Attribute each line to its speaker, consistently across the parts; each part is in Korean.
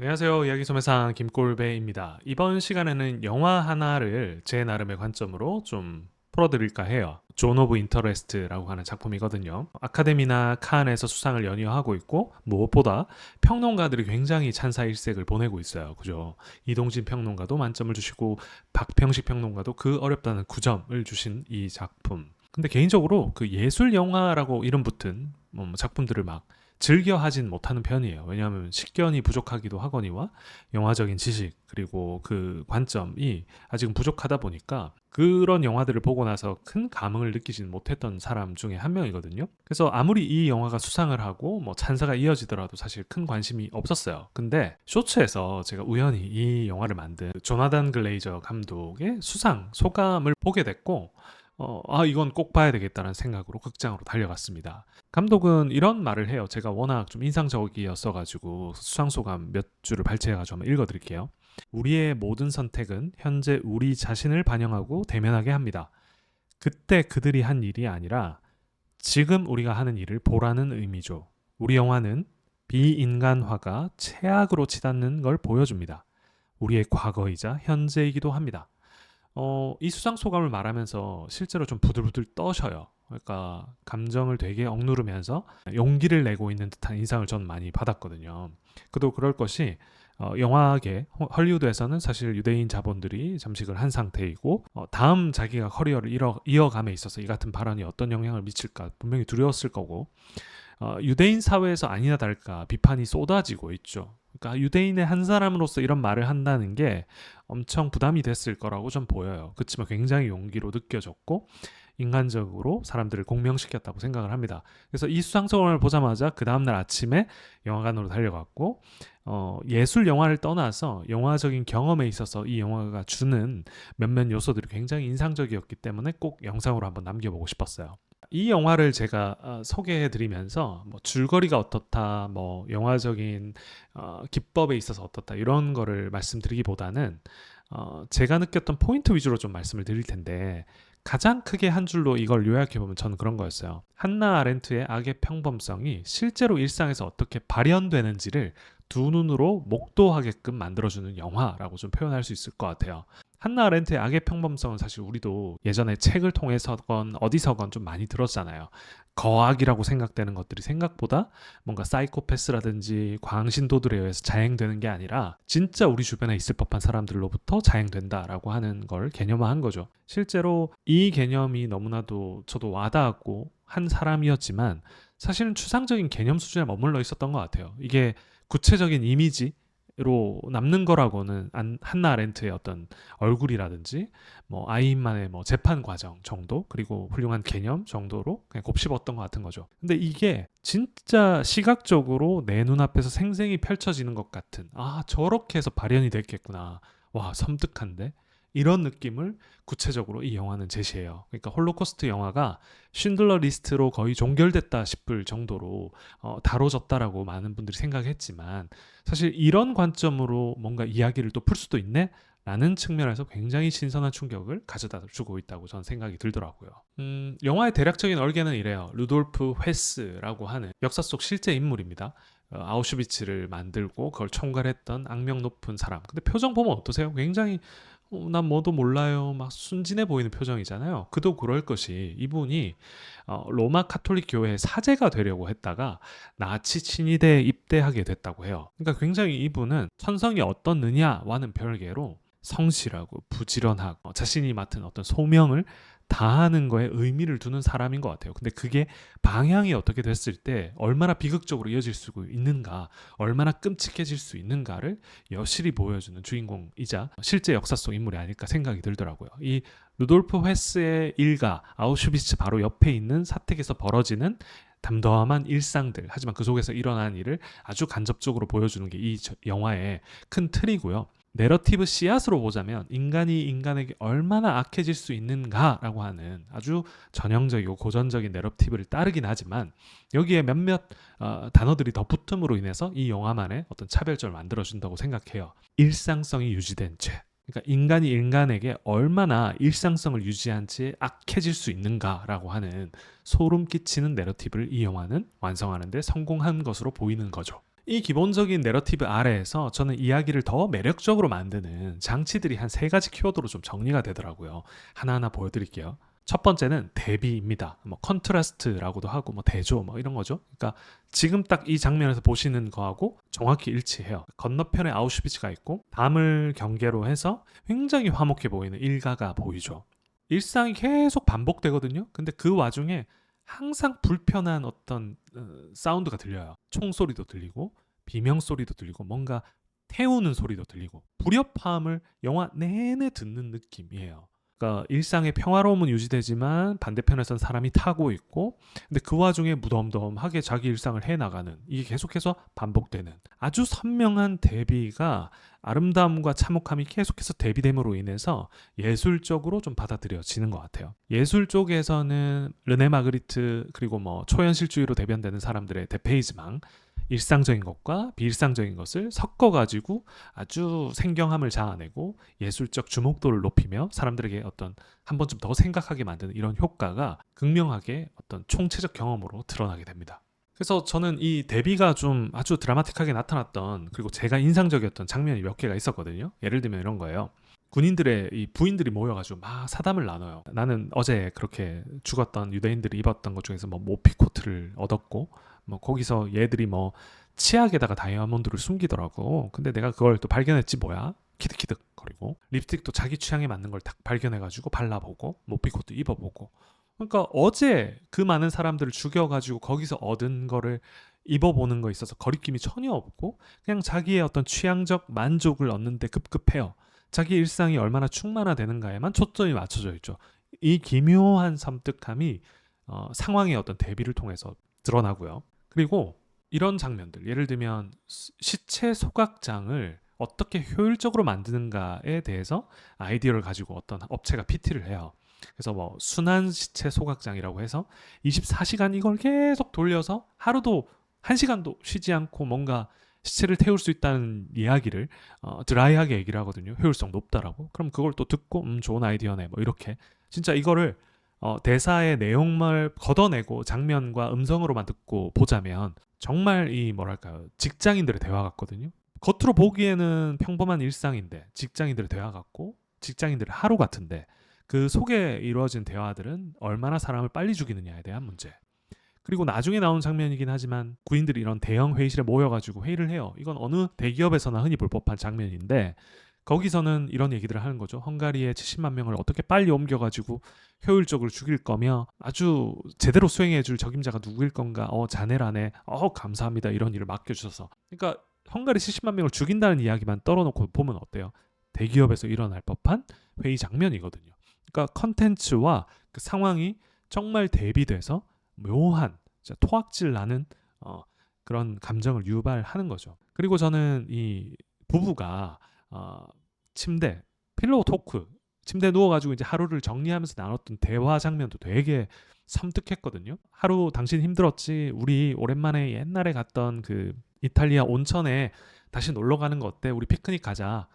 Speaker 1: 안녕하세요. 이야기 소매상 김골배입니다. 이번 시간에는 영화 하나를 제 나름의 관점으로 좀 풀어드릴까 해요. 존 오브 인터레스트라고 하는 작품이거든요. 아카데미나 칸에서 수상을 연이어 하고 있고 무엇보다 평론가들이 굉장히 찬사일색을 보내고 있어요. 그죠? 이동진 평론가도 만점을 주시고 박평식 평론가도 그 어렵다는 9점을 주신 이 작품. 근데 개인적으로 그 예술 영화라고 이름 붙은 뭐 작품들을 막 즐겨 하진 못하는 편이에요. 왜냐하면 식견이 부족하기도 하거니와 영화적인 지식 그리고 그 관점이 아직은 부족하다 보니까 그런 영화들을 보고 나서 큰 감흥을 느끼지는 못했던 사람 중에 한 명이거든요. 그래서 아무리 이 영화가 수상을 하고 뭐 찬사가 이어지더라도 사실 큰 관심이 없었어요. 근데 쇼츠에서 제가 우연히 이 영화를 만든 조나단 글레이저 감독의 수상 소감을 보게 됐고 어, 아, 이건 꼭 봐야 되겠다는 생각으로 극장으로 달려갔습니다. 감독은 이런 말을 해요. 제가 워낙 좀 인상적이었어가지고 수상소감 몇 줄을 발췌해가지고 한번 읽어드릴게요. 우리의 모든 선택은 현재 우리 자신을 반영하고 대면하게 합니다. 그때 그들이 한 일이 아니라 지금 우리가 하는 일을 보라는 의미죠. 우리 영화는 비인간화가 최악으로 치닫는 걸 보여줍니다. 우리의 과거이자 현재이기도 합니다. 어, 이 수상 소감을 말하면서 실제로 좀 부들부들 떠셔요. 그러니까 감정을 되게 억누르면서 용기를 내고 있는 듯한 인상을 저는 많이 받았거든요. 그도 그럴 것이 어, 영화계 헐리우드에서는 사실 유대인 자본들이 잠식을 한 상태이고 어, 다음 자기가 커리어를 이어, 이어감에 있어서 이 같은 발언이 어떤 영향을 미칠까 분명히 두려웠을 거고 어, 유대인 사회에서 아니나 다를까 비판이 쏟아지고 있죠. 그러니까 유대인의 한 사람으로서 이런 말을 한다는 게 엄청 부담이 됐을 거라고 좀 보여요. 그렇지만 굉장히 용기로 느껴졌고 인간적으로 사람들을 공명시켰다고 생각을 합니다. 그래서 이 수상소감을 보자마자 그 다음날 아침에 영화관으로 달려갔고 어, 예술 영화를 떠나서 영화적인 경험에 있어서 이 영화가 주는 몇몇 요소들이 굉장히 인상적이었기 때문에 꼭 영상으로 한번 남겨보고 싶었어요. 이 영화를 제가 어, 소개해드리면서 뭐 줄거리가 어떻다, 뭐 영화적인 어, 기법에 있어서 어떻다 이런 거를 말씀드리기보다는 어, 제가 느꼈던 포인트 위주로 좀 말씀을 드릴 텐데 가장 크게 한 줄로 이걸 요약해보면 저는 그런 거였어요. 한나 아렌트의 악의 평범성이 실제로 일상에서 어떻게 발현되는지를 두 눈으로 목도하게끔 만들어주는 영화라고 좀 표현할 수 있을 것 같아요. 한나 아렌트의 악의 평범성은 사실 우리도 예전에 책을 통해서건 어디서건 좀 많이 들었잖아요. 거악이라고 생각되는 것들이 생각보다 뭔가 사이코패스라든지 광신도들에 의해서 자행되는 게 아니라 진짜 우리 주변에 있을 법한 사람들로부터 자행된다라고 하는 걸 개념화한 거죠. 실제로 이 개념이 너무나도 저도 와닿았고 한 사람이었지만 사실은 추상적인 개념 수준에 머물러 있었던 것 같아요. 이게 구체적인 이미지 로 남는 거라고는 한나 아렌트의 어떤 얼굴이라든지 뭐 아이인만의 뭐 재판 과정 정도 그리고 훌륭한 개념 정도로 그냥 곱씹었던 것 같은 거죠. 근데 이게 진짜 시각적으로 내 눈앞에서 생생히 펼쳐지는 것 같은 아 저렇게 해서 발현이 됐겠구나 와 섬뜩한데 이런 느낌을 구체적으로 이 영화는 제시해요. 그러니까 홀로코스트 영화가 쉰들러 리스트로 거의 종결됐다 싶을 정도로 어, 다뤄졌다라고 많은 분들이 생각했지만 사실 이런 관점으로 뭔가 이야기를 또 풀 수도 있네. 라는 측면에서 굉장히 신선한 충격을 가져다 주고 있다고 저는 생각이 들더라고요. 음, 영화의 대략적인 얼개는 이래요. 루돌프 회스라고 하는 역사 속 실제 인물입니다. 어, 아우슈비츠를 만들고 그걸 총괄했던 악명 높은 사람. 근데 표정 보면 어떠세요? 굉장히 어, 난 뭐도 몰라요. 막 순진해 보이는 표정이잖아요. 그도 그럴 것이 이분이 어, 로마 카톨릭 교회 사제가 되려고 했다가 나치 친위대에 입대하게 됐다고 해요. 그러니까 굉장히 이분은 천성이 어떻느냐와는 별개로 성실하고 부지런하고 자신이 맡은 어떤 소명을 다하는 거에 의미를 두는 사람인 것 같아요. 근데 그게 방향이 어떻게 됐을 때 얼마나 비극적으로 이어질 수 있는가, 얼마나 끔찍해질 수 있는가를 여실히 보여주는 주인공이자 실제 역사 속 인물이 아닐까 생각이 들더라고요. 이 루돌프 회스의 일가 아우슈비츠 바로 옆에 있는 사택에서 벌어지는 담담한 일상들 하지만 그 속에서 일어난 일을 아주 간접적으로 보여주는 게 이 영화의 큰 틀이고요. 내러티브 씨앗으로 보자면 인간이 인간에게 얼마나 악해질 수 있는가라고 하는 아주 전형적이고 고전적인 내러티브를 따르긴 하지만 여기에 몇몇 어, 단어들이 더 붙음으로 인해서 이 영화만의 어떤 차별점을 만들어준다고 생각해요. 일상성이 유지된 죄. 그러니까 인간이 인간에게 얼마나 일상성을 유지한 채 악해질 수 있는가라고 하는 소름 끼치는 내러티브를 이 영화는 완성하는데 성공한 것으로 보이는 거죠. 이 기본적인 내러티브 아래에서 저는 이야기를 더 매력적으로 만드는 장치들이 한 세 가지 키워드로 좀 정리가 되더라고요. 하나하나 보여드릴게요. 첫 번째는 대비입니다. 뭐 컨트라스트라고도 하고 뭐 대조 뭐 이런 거죠. 그러니까 지금 딱 이 장면에서 보시는 거하고 정확히 일치해요. 건너편에 아우슈비츠가 있고 담을 경계로 해서 굉장히 화목해 보이는 일가가 보이죠. 일상이 계속 반복되거든요. 근데 그 와중에 항상 불편한 어떤 어, 사운드가 들려요. 총소리도 들리고 비명 소리도 들리고 뭔가 태우는 소리도 들리고 불협화음을 영화 내내 듣는 느낌이에요. 그러니까 일상의 평화로움은 유지되지만 반대편에선 사람이 타고 있고 근데 그 와중에 무덤덤하게 자기 일상을 해 나가는 이게 계속해서 반복되는 아주 선명한 대비가 아름다움과 참혹함이 계속해서 대비됨으로 인해서 예술적으로 좀 받아들여지는 것 같아요. 예술 쪽에서는 르네 마그리트 그리고 뭐 초현실주의로 대변되는 사람들의 대페이지망 일상적인 것과 비일상적인 것을 섞어가지고 아주 생경함을 자아내고 예술적 주목도를 높이며 사람들에게 어떤 한 번쯤 더 생각하게 만드는 이런 효과가 극명하게 어떤 총체적 경험으로 드러나게 됩니다. 그래서 저는 이 데뷔가 좀 아주 드라마틱하게 나타났던 그리고 제가 인상적이었던 장면이 몇 개가 있었거든요. 예를 들면 이런 거예요. 군인들의 이 부인들이 모여가지고 막 사담을 나눠요. 나는 어제 그렇게 죽었던 유대인들이 입었던 것 중에서 뭐 모피 코트를 얻었고 뭐 거기서 얘들이 뭐 치약에다가 다이아몬드를 숨기더라고. 근데 내가 그걸 또 발견했지 뭐야? 키득키득 거리고 립스틱도 자기 취향에 맞는 걸 딱 발견해가지고 발라보고 모피 코트 입어보고. 그러니까 어제 그 많은 사람들을 죽여가지고 거기서 얻은 거를 입어보는 거 있어서 거리낌이 전혀 없고 그냥 자기의 어떤 취향적 만족을 얻는데 급급해요. 자기 일상이 얼마나 충만화되는가에만 초점이 맞춰져 있죠. 이 기묘한 섬뜩함이 어, 상황의 어떤 대비를 통해서 드러나고요. 그리고 이런 장면들, 예를 들면 시- 시체 소각장을 어떻게 효율적으로 만드는가에 대해서 아이디어를 가지고 어떤 업체가 PT를 해요. 그래서 뭐 순환 시체 소각장이라고 해서 24시간 이걸 계속 돌려서 하루도 한 시간도 쉬지 않고 뭔가 시체를 태울 수 있다는 이야기를 어, 드라이하게 얘기를 하거든요. 효율성 높다라고. 그럼 그걸 또 듣고 음 좋은 아이디어네 뭐 이렇게 진짜 이거를 어, 대사의 내용을 걷어내고 장면과 음성으로만 듣고 보자면 정말 이 뭐랄까요 직장인들의 대화 같거든요. 겉으로 보기에는 평범한 일상인데 직장인들의 대화 같고 직장인들의 하루 같은데 그 속에 이루어진 대화들은 얼마나 사람을 빨리 죽이느냐에 대한 문제. 그리고 나중에 나온 장면이긴 하지만 구인들이 이런 대형 회의실에 모여가지고 회의를 해요. 이건 어느 대기업에서나 흔히 볼 법한 장면인데 거기서는 이런 얘기들을 하는 거죠. 헝가리에 70만 명을 어떻게 빨리 옮겨가지고 효율적으로 죽일 거며 아주 제대로 수행해줄 적임자가 누구일 건가? 어 자네라네. 어 감사합니다. 이런 일을 맡겨주셔서. 그러니까 헝가리 70만 명을 죽인다는 이야기만 떨어놓고 보면 어때요? 대기업에서 일어날 법한 회의 장면이거든요. 그러니까 컨텐츠와 그 상황이 정말 대비돼서 묘한 토악질 나는 어, 그런 감정을 유발하는 거죠. 그리고 저는 이 부부가 어, 침대 필로우 토크 침대에 누워가지고 이제 하루를 정리하면서 나눴던 대화 장면도 되게 섬뜩했거든요. 하루 당신 힘들었지? 우리 오랜만에 옛날에 갔던 그 이탈리아 온천에 다시 놀러 가는 거 어때? 우리 피크닉 가자.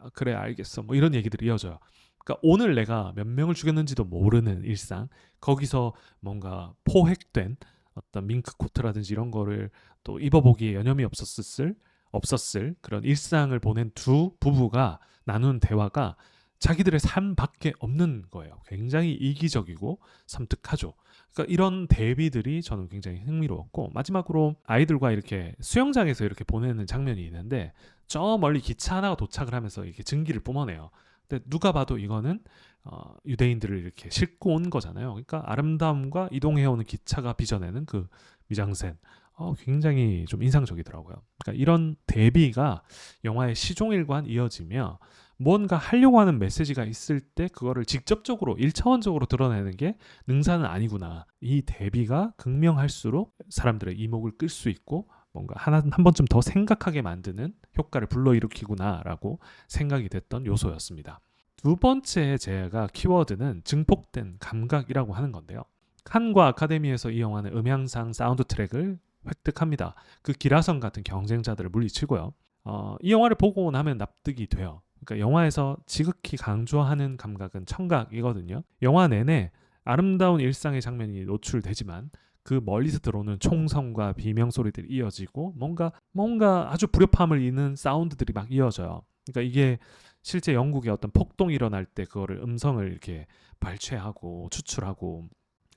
Speaker 1: 아, 그래 알겠어. 뭐 이런 얘기들이 이어져요. 그러니까 오늘 내가 몇 명을 죽였는지도 모르는 일상 거기서 뭔가 포획된 어떤 밍크 코트라든지 이런 거를 또 입어보기에 여념이 없었을 없었을 그런 일상을 보낸 두 부부가 나눈 대화가 자기들의 삶밖에 없는 거예요. 굉장히 이기적이고 섬뜩하죠. 그러니까 이런 대비들이 저는 굉장히 흥미로웠고 마지막으로 아이들과 이렇게 수영장에서 이렇게 보내는 장면이 있는데 저 멀리 기차 하나가 도착을 하면서 이렇게 증기를 뿜어내요. 근데 누가 봐도 이거는 어, 유대인들을 이렇게 싣고 온 거잖아요. 그러니까 아름다움과 이동해오는 기차가 빚어내는 그 미장센 어, 굉장히 좀 인상적이더라고요. 그러니까 이런 대비가 영화의 시종일관 이어지며 뭔가 하려고 하는 메시지가 있을 때 그거를 직접적으로 일차원적으로 드러내는 게 능사는 아니구나. 이 대비가 극명할수록 사람들의 이목을 끌 수 있고 뭔가 하나 한 번쯤 더 생각하게 만드는 효과를 불러일으키구나라고 생각이 됐던 요소였습니다. 두 번째 제가 키워드는 증폭된 감각이라고 하는 건데요. 칸과 아카데미에서 이 영화는 음향상 사운드 트랙을 획득합니다. 그 기라성 같은 경쟁자들을 물리치고요. 어, 이 영화를 보고 나면 납득이 돼요. 그러니까 영화에서 지극히 강조하는 감각은 청각이거든요. 영화 내내 아름다운 일상의 장면이 노출되지만 그 멀리서 들어오는 총성과 비명 소리들이 이어지고 뭔가 뭔가 아주 불협함을 이는 사운드들이 막 이어져요. 그러니까 이게 실제 영국의 어떤 폭동이 일어날 때 그거를 음성을 이렇게 발췌하고 추출하고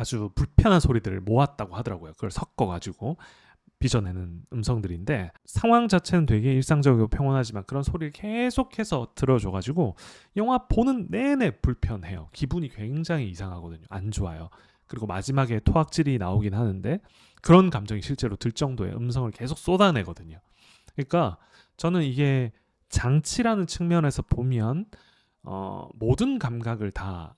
Speaker 1: 아주 불편한 소리들을 모았다고 하더라고요. 그걸 섞어 가지고 빚어내는 음성들인데 상황 자체는 되게 일상적이고 평온하지만 그런 소리를 계속해서 들어줘가지고 영화 보는 내내 불편해요. 기분이 굉장히 이상하거든요. 안 좋아요. 그리고 마지막에 토악질이 나오긴 하는데 그런 감정이 실제로 들 정도의 음성을 계속 쏟아내거든요. 그러니까 저는 이게 장치라는 측면에서 보면 어, 모든 감각을 다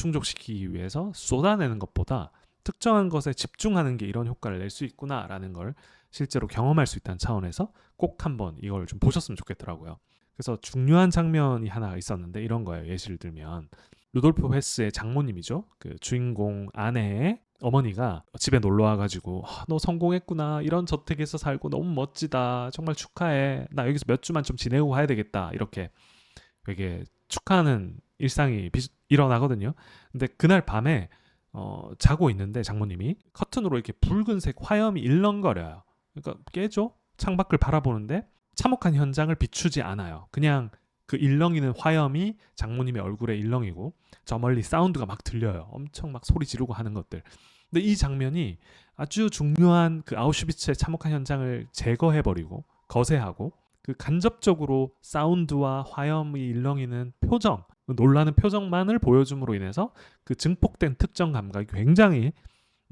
Speaker 1: 충족시키기 위해서 쏟아내는 것보다 특정한 것에 집중하는 게 이런 효과를 낼 수 있구나라는 걸 실제로 경험할 수 있다는 차원에서 꼭 한번 이걸 좀 보셨으면 좋겠더라고요. 그래서 중요한 장면이 하나 있었는데 이런 거예요. 예시를 들면 루돌프 헤스의 장모님이죠. 그 주인공 아내의 어머니가 집에 놀러 와가지고 아, 너 성공했구나 이런 저택에서 살고 너무 멋지다 정말 축하해 나 여기서 몇 주만 좀 지내고 가야 되겠다 이렇게 되게 축하하는 일상이 비, 일어나거든요. 근데 그날 밤에 어, 자고 있는데 장모님이 커튼으로 이렇게 붉은색 화염이 일렁거려요. 그러니까 깨죠? 창밖을 바라보는데 참혹한 현장을 비추지 않아요. 그냥 그 일렁이는 화염이 장모님의 얼굴에 일렁이고 저 멀리 사운드가 막 들려요. 엄청 막 소리 지르고 하는 것들. 근데 이 장면이 아주 중요한 그 아우슈비츠의 참혹한 현장을 제거해버리고 거세하고 그 간접적으로 사운드와 화염이 일렁이는 표정, 놀라는 표정만을 보여줌으로 인해서 그 증폭된 특정 감각이 굉장히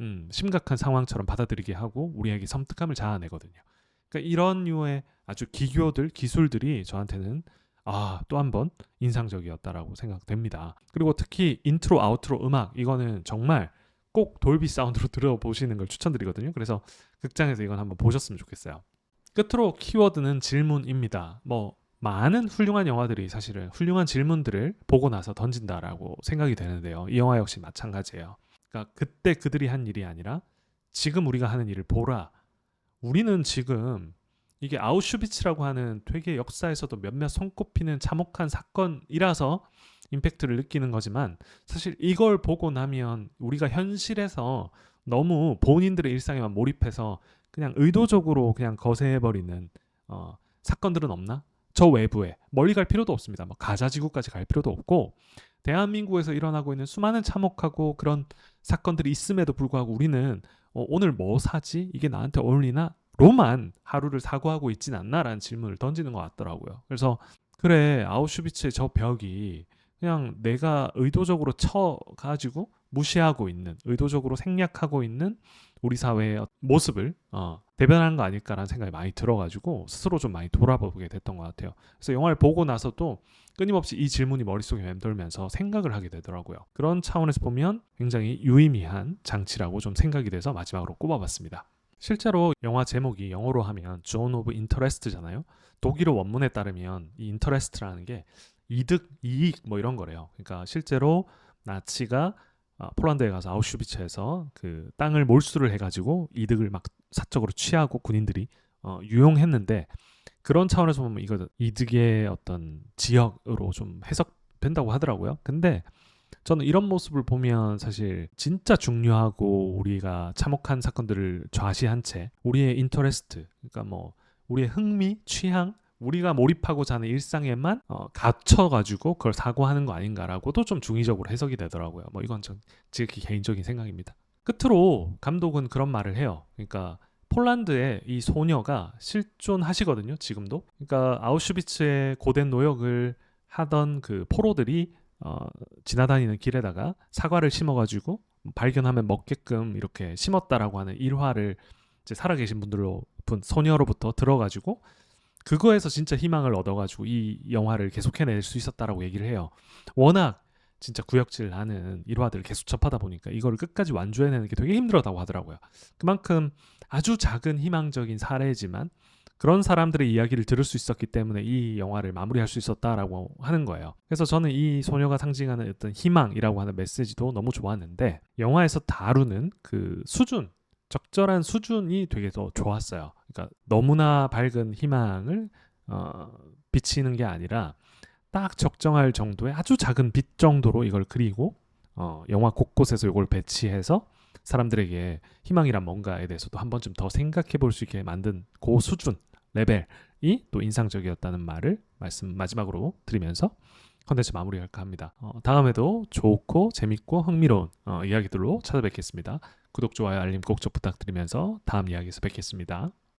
Speaker 1: 음, 심각한 상황처럼 받아들이게 하고 우리에게 섬뜩함을 자아내거든요. 그러니까 이런 류의 아주 기교들, 기술들이 저한테는 아, 또 한 번 인상적이었다라고 생각됩니다. 그리고 특히 인트로, 아우트로 음악 이거는 정말 꼭 돌비 사운드로 들어보시는 걸 추천드리거든요. 그래서 극장에서 이건 한번 보셨으면 좋겠어요. 끝으로 키워드는 질문입니다. 뭐 많은 훌륭한 영화들이 사실은 훌륭한 질문들을 보고 나서 던진다라고 생각이 되는데요. 이 영화 역시 마찬가지예요. 그러니까 그때 그들이 한 일이 아니라 지금 우리가 하는 일을 보라. 우리는 지금 이게 아우슈비츠라고 하는 되게 역사에서도 몇몇 손꼽히는 참혹한 사건이라서 임팩트를 느끼는 거지만 사실 이걸 보고 나면 우리가 현실에서 너무 본인들의 일상에만 몰입해서 그냥 의도적으로 그냥 거세해버리는 어, 사건들은 없나? 저 외부에 멀리 갈 필요도 없습니다. 뭐 가자 지구까지 갈 필요도 없고 대한민국에서 일어나고 있는 수많은 참혹하고 그런 사건들이 있음에도 불구하고 우리는 어, 오늘 뭐 사지? 이게 나한테 어울리나? 로만 하루를 사고하고 있진 않나라는 질문을 던지는 것 같더라고요. 그래서 그래 아우슈비츠의 저 벽이 그냥 내가 의도적으로 쳐 가지고 무시하고 있는 의도적으로 생략하고 있는 우리 사회의 모습을 어, 대변하는 거 아닐까라는 생각이 많이 들어가지고 스스로 좀 많이 돌아보게 됐던 것 같아요. 그래서 영화를 보고 나서도 끊임없이 이 질문이 머릿속에 맴돌면서 생각을 하게 되더라고요. 그런 차원에서 보면 굉장히 유의미한 장치라고 좀 생각이 돼서 마지막으로 꼽아봤습니다. 실제로 영화 제목이 영어로 하면 존 오브 인터레스트잖아요. 독일어 원문에 따르면 이 인터레스트라는 게 이득, 이익 뭐 이런 거래요. 그러니까 실제로 나치가 어, 폴란드에 가서 아우슈비츠에서 그 땅을 몰수를 해가지고 이득을 막 사적으로 취하고 군인들이 어, 유용했는데 그런 차원에서 보면 이거 이득의 어떤 지역으로 좀 해석된다고 하더라고요. 근데 저는 이런 모습을 보면 사실 진짜 중요하고 우리가 참혹한 사건들을 좌시한 채 우리의 인터레스트, 그러니까 뭐 우리의 흥미, 취향 우리가 몰입하고자 하는 일상에만 어, 갇혀가지고 그걸 사고하는 거 아닌가라고도 좀 중의적으로 해석이 되더라고요. 뭐 이건 좀 지극히 개인적인 생각입니다. 끝으로 감독은 그런 말을 해요. 그러니까 폴란드의 이 소녀가 실존하시거든요. 지금도. 그러니까 아우슈비츠의 고된 노역을 하던 그 포로들이 어, 지나다니는 길에다가 사과를 심어가지고 발견하면 먹게끔 이렇게 심었다라고 하는 일화를 이제 살아계신 분들로 분 소녀로부터 들어가지고 그거에서 진짜 희망을 얻어가지고 이 영화를 계속 해낼 수 있었다라고 얘기를 해요. 워낙 진짜 구역질 하는 일화들을 계속 접하다 보니까 이거를 끝까지 완주해내는 게 되게 힘들었다고 하더라고요. 그만큼 아주 작은 희망적인 사례지만 그런 사람들의 이야기를 들을 수 있었기 때문에 이 영화를 마무리할 수 있었다라고 하는 거예요. 그래서 저는 이 소녀가 상징하는 어떤 희망이라고 하는 메시지도 너무 좋았는데 영화에서 다루는 그 수준 적절한 수준이 되게 더 좋았어요. 그러니까 너무나 밝은 희망을 어, 비치는 게 아니라 딱 적정할 정도의 아주 작은 빛 정도로 이걸 그리고 어, 영화 곳곳에서 이걸 배치해서 사람들에게 희망이란 뭔가에 대해서도 한 번쯤 더 생각해 볼 수 있게 만든 고 수준 레벨이 또 인상적이었다는 말을 말씀 마지막으로 드리면서 컨텐츠 마무리할까 합니다. 어, 다음에도 좋고 재밌고 흥미로운 어, 이야기들로 찾아뵙겠습니다. 구독, 좋아요, 알림 꼭 좀 부탁드리면서 다음 이야기에서 뵙겠습니다.